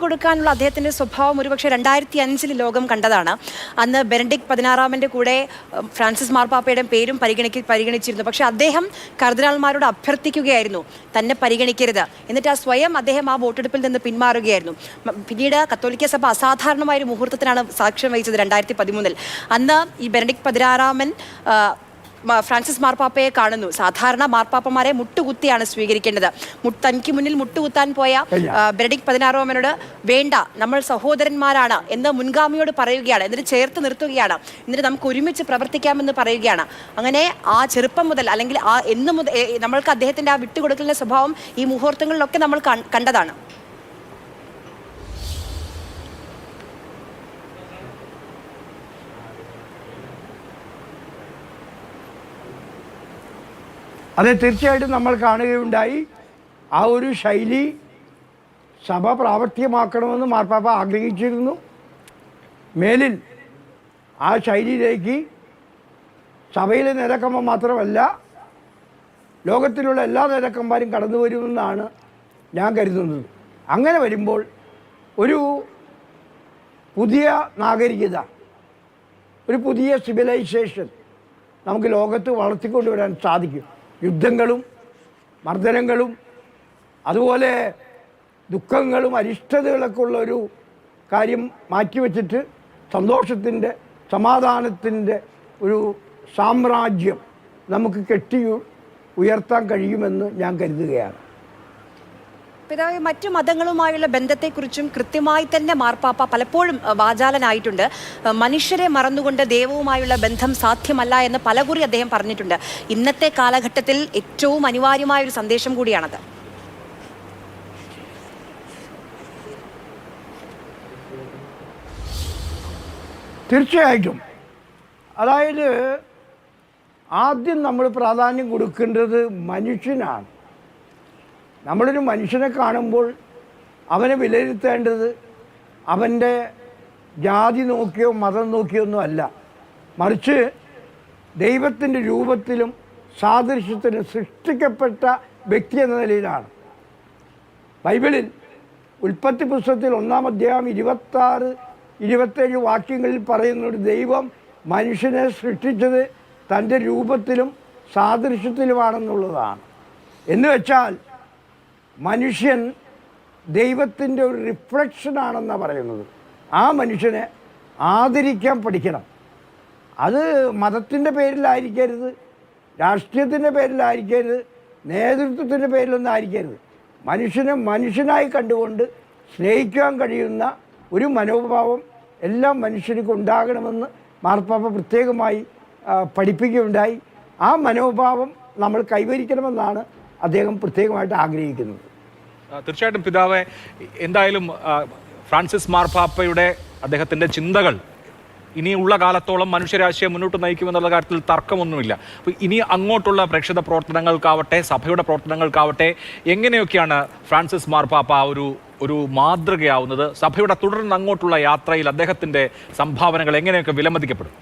വിട്ടുകൊടുക്കാനുള്ള അദ്ദേഹത്തിന്റെ സ്വഭാവം ഒരുപക്ഷെ രണ്ടായിരത്തി അഞ്ചിൽ ലോകം കണ്ടതാണ്. അന്ന് ബെനഡിക് പതിനാറാമന്റെ കൂടെ ഫ്രാൻസിസ് മാർപ്പാപ്പയുടെ പേരും പരിഗണിക്ക പരിഗണിച്ചിരുന്നു. പക്ഷേ അദ്ദേഹം കർദിനാൾമാരോട് അഭ്യർത്ഥിക്കുകയായിരുന്നു തന്നെ പരിഗണിക്കരുത്. എന്നിട്ട് ആ സ്വയം അദ്ദേഹം ആ വോട്ടെടുപ്പിൽ നിന്ന് പിന്മാറുകയായിരുന്നു. പിന്നീട് കത്തോലിക്ക സഭ അസാധാരണമായ ഒരു മുഹൂർത്തത്തിനാണ് സാക്ഷ്യം വഹിച്ചത് രണ്ടായിരത്തി പതിമൂന്നിൽ. അന്ന് ഈ ബെനഡിക് പതിനാറാമൻ ഫ്രാൻസിസ് മാർപ്പാപ്പയെ കാണുന്നു. സാധാരണ മാർപ്പാപ്പമാരെ മുട്ടുകുത്തിയാണ് സ്വീകരിക്കേണ്ടത്. തനിക്ക് മുന്നിൽ മുട്ടുകുത്താൻ പോയ ബ്രഡിക് ബെനഡിക് പതിനാറാമനോട് വേണ്ട നമ്മൾ സഹോദരന്മാരാണ് എന്ന് മുൻഗാമിയോട് പറയുകയാണ്. എന്നിട്ട് ചേർത്ത് നിർത്തുകയാണ്. എന്നിട്ട് നമുക്ക് ഒരുമിച്ച് പ്രവർത്തിക്കാമെന്ന് പറയുകയാണ്. അങ്ങനെ ആ ചെറുപ്പം മുതൽ അല്ലെങ്കിൽ ആ എന്ന് മുതൽ നമ്മൾക്ക് അദ്ദേഹത്തിന്റെ ആ വിട്ടുകൊടുക്കലിന്റെ സ്വഭാവം ഈ മുഹൂർത്തങ്ങളിലൊക്കെ നമ്മൾ കണ്ടതാണ്. അത് തീർച്ചയായിട്ടും നമ്മൾ കാണുകയുണ്ടായി. ആ ഒരു ശൈലി സഭ പ്രാവർത്തികമാക്കണമെന്ന് മാർപ്പാപ്പ ആഗ്രഹിച്ചിരുന്നു. മേലിൽ ആ ശൈലിയിലേക്ക് സഭയിലെ നേതാക്കന്മാർ മാത്രമല്ല ലോകത്തിലുള്ള എല്ലാ നേതാക്കന്മാരും കടന്നു വരുമെന്നാണ് ഞാൻ കരുതുന്നത്. അങ്ങനെ വരുമ്പോൾ ഒരു പുതിയ നാഗരികത ഒരു പുതിയ സിവിലൈസേഷൻ നമുക്ക് ലോകത്ത് വളർത്തിക്കൊണ്ടുവരാൻ സാധിക്കും. യുദ്ധങ്ങളും മർദ്ദനങ്ങളും അതുപോലെ ദുഃഖങ്ങളും അരിഷ്ടതകളൊക്കെ ഉള്ള ഒരു കാര്യം മാറ്റിവെച്ചിട്ട് സന്തോഷത്തിന്റെ സമാധാനത്തിന്റെ ഒരു സാമ്രാജ്യം നമുക്ക് കെട്ടി ഉയർത്താൻ കഴിയുമെന്ന് ഞാൻ കരുതുകയാണ്. പിതാവ് മറ്റു മതങ്ങളുമായുള്ള ബന്ധത്തെക്കുറിച്ചും കൃത്യമായി തന്നെ മാർപ്പാപ്പ പലപ്പോഴും വാചാലനായിട്ടുണ്ട്. മനുഷ്യരെ മറന്നുകൊണ്ട് ദൈവവുമായുള്ള ബന്ധം സാധ്യമല്ല എന്ന് പലകുറി അദ്ദേഹം പറഞ്ഞിട്ടുണ്ട്. ഇന്നത്തെ കാലഘട്ടത്തിൽ ഏറ്റവും അനിവാര്യമായ ഒരു സന്ദേശം കൂടിയാണത്. തീർച്ചയായിട്ടും. അതായത് ആദ്യം നമ്മൾ പ്രാധാന്യം കൊടുക്കേണ്ടത് മനുഷ്യനാണ്. നമ്മളൊരു മനുഷ്യനെ കാണുമ്പോൾ അവനെ വിലയിരുത്തേണ്ടത് അവന്റെ ജാതി നോക്കിയോ മതം നോക്കിയോ ഒന്നും അല്ല. മറിച്ച് ദൈവത്തിന്റെ രൂപത്തിലും സാദൃശ്യത്തിലും സൃഷ്ടിക്കപ്പെട്ട വ്യക്തി എന്ന നിലയിലാണ്. ബൈബിളിൽ ഉൽപ്പത്തി പുസ്തകത്തിൽ ഒന്നാം അധ്യായം ഇരുപത്താറ് ഇരുപത്തേഴ് വാക്യങ്ങളിൽ പറയുന്നൊരു ദൈവം മനുഷ്യനെ സൃഷ്ടിച്ചത് തന്റെ രൂപത്തിലും സാദൃശ്യത്തിലുമാണെന്നുള്ളതാണ്. എന്ന് വെച്ചാൽ മനുഷ്യൻ ദൈവത്തിന്റെ ഒരു റിഫ്ലക്ഷനാണെന്നാണ് പറയുന്നത്. ആ മനുഷ്യനെ ആദരിക്കാൻ പഠിക്കണം. അത് മതത്തിന്റെ പേരിലായിരിക്കരുത് രാഷ്ട്രീയത്തിന്റെ പേരിലായിരിക്കരുത് നേതൃത്വത്തിന്റെ പേരിലൊന്നും ആയിരിക്കരുത്. മനുഷ്യനെ മനുഷ്യനായി കണ്ടുകൊണ്ട് സ്നേഹിക്കാൻ കഴിയുന്ന ഒരു മനോഭാവം എല്ലാ മനുഷ്യർക്കും ഉണ്ടാകണമെന്ന് മാർപ്പാപ്പ പ്രത്യേകമായി പഠിപ്പിക്കുകയുണ്ടായി. ആ മനോഭാവം നമ്മൾ കൈവരിക്കണമെന്നാണ് അദ്ദേഹം പ്രത്യേകമായിട്ട് ആഗ്രഹിക്കുന്നത് തീർച്ചയായിട്ടും പിതാവെ എന്തായാലും ഫ്രാൻസിസ് മാർപ്പാപ്പയുടെ അദ്ദേഹത്തിന്റെ ചിന്തകൾ ഇനിയുള്ള കാലത്തോളം മനുഷ്യരാശിയെ മുന്നോട്ട് നയിക്കുമെന്നുള്ള കാര്യത്തിൽ തർക്കമൊന്നുമില്ല. അപ്പോൾ ഇനി അങ്ങോട്ടുള്ള പ്രേക്ഷിത പ്രവർത്തനങ്ങൾക്കാവട്ടെ സഭയുടെ പ്രവർത്തനങ്ങൾക്കാവട്ടെ എങ്ങനെയൊക്കെയാണ് ഫ്രാൻസിസ് മാർപ്പാപ്പ ഒരു ഒരു മാതൃകയാവുന്നത്? സഭയുടെ തുടർന്ന് അങ്ങോട്ടുള്ള യാത്രയിൽ അദ്ദേഹത്തിന്റെ സംഭാവനകൾ എങ്ങനെയൊക്കെ വിലമതിക്കപ്പെടും?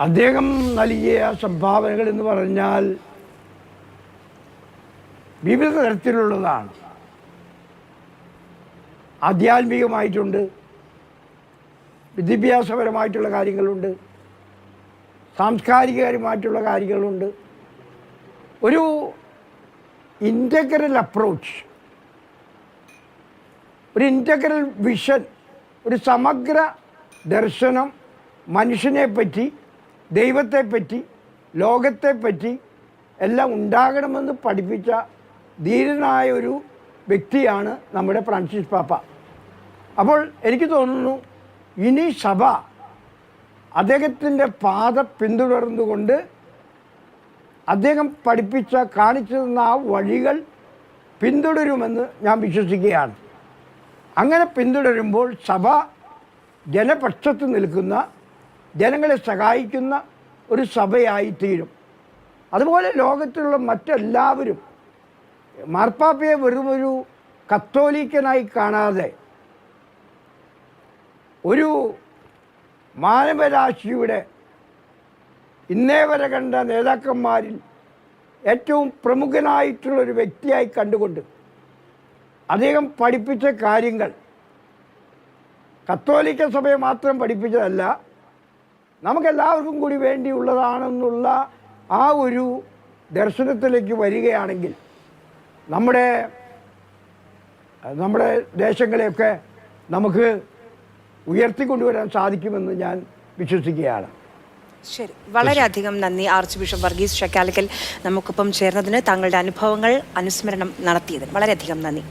അദ്ദേഹം നൽകിയ സംഭാവനകൾ എന്ന് പറഞ്ഞാൽ വിവിധ തരത്തിലുള്ളതാണ്. ആധ്യാത്മികമായിട്ടുണ്ട് വിദ്യാഭ്യാസപരമായിട്ടുള്ള കാര്യങ്ങളുണ്ട് സാംസ്കാരികപരമായിട്ടുള്ള കാര്യങ്ങളുണ്ട്. ഒരു ഇന്റഗ്രൽ അപ്രോച്ച് ഒരു ഇന്റഗ്രൽ വിഷൻ ഒരു സമഗ്ര ദർശനം മനുഷ്യനെപ്പറ്റി ദൈവത്തെപ്പറ്റി ലോകത്തെപ്പറ്റി എല്ലാം ഉണ്ടാകണമെന്ന് പഠിപ്പിച്ച ധീരനായ ഒരു വ്യക്തിയാണ് നമ്മുടെ ഫ്രാൻസിസ് പാപ്പ. അപ്പോൾ എനിക്ക് തോന്നുന്നു ഇനി സഭ അദ്ദേഹത്തിന്റെ പാത പിന്തുടർന്നുകൊണ്ട് അദ്ദേഹം പഠിപ്പിച്ച കാണിച്ചു തന്ന ആ വഴികൾ പിന്തുടരുമെന്ന് ഞാൻ വിശ്വസിക്കുകയാണ്. അങ്ങനെ പിന്തുടരുമ്പോൾ സഭ ജനപക്ഷത്ത് നിൽക്കുന്ന ജനങ്ങളെ സഹായിക്കുന്ന ഒരു സഭയായി തീരും. അതുപോലെ ലോകത്തിലുള്ള മറ്റെല്ലാവരും മാർപ്പാപ്പയെ വെറും ഒരു കത്തോലിക്കനായി കാണാതെ ഒരു മാനവരാശിയുടെ ഇന്നേ വരെ കണ്ട നേതാക്കന്മാരിൽ ഏറ്റവും പ്രമുഖനായിട്ടുള്ളൊരു വ്യക്തിയായി കണ്ടുകൊണ്ട് അദ്ദേഹം പഠിപ്പിച്ച കാര്യങ്ങൾ കത്തോലിക്ക സഭയെ മാത്രം പഠിപ്പിച്ചതല്ല നമുക്കെല്ലാവർക്കും കൂടി വേണ്ടിയുള്ളതാണെന്നുള്ള ആ ഒരു ദർശനത്തിലേക്ക് വരികയാണെങ്കിൽ നമ്മുടെ നമ്മുടെ ദേശങ്ങളെയൊക്കെ നമുക്ക് ഉയർത്തിക്കൊണ്ടുവരാൻ സാധിക്കുമെന്ന് ഞാൻ വിശ്വസിക്കുകയാണ്. ശരി. വളരെയധികം നന്ദി ആർച്ച് ബിഷപ്പ് വർഗീസ് ഷക്കാലിക്കൽ നമുക്കൊപ്പം ചേർന്നതിന്. താങ്കളുടെ അനുഭവങ്ങൾ അനുസ്മരണം നടത്തിയതിന്. വളരെയധികം നന്ദി.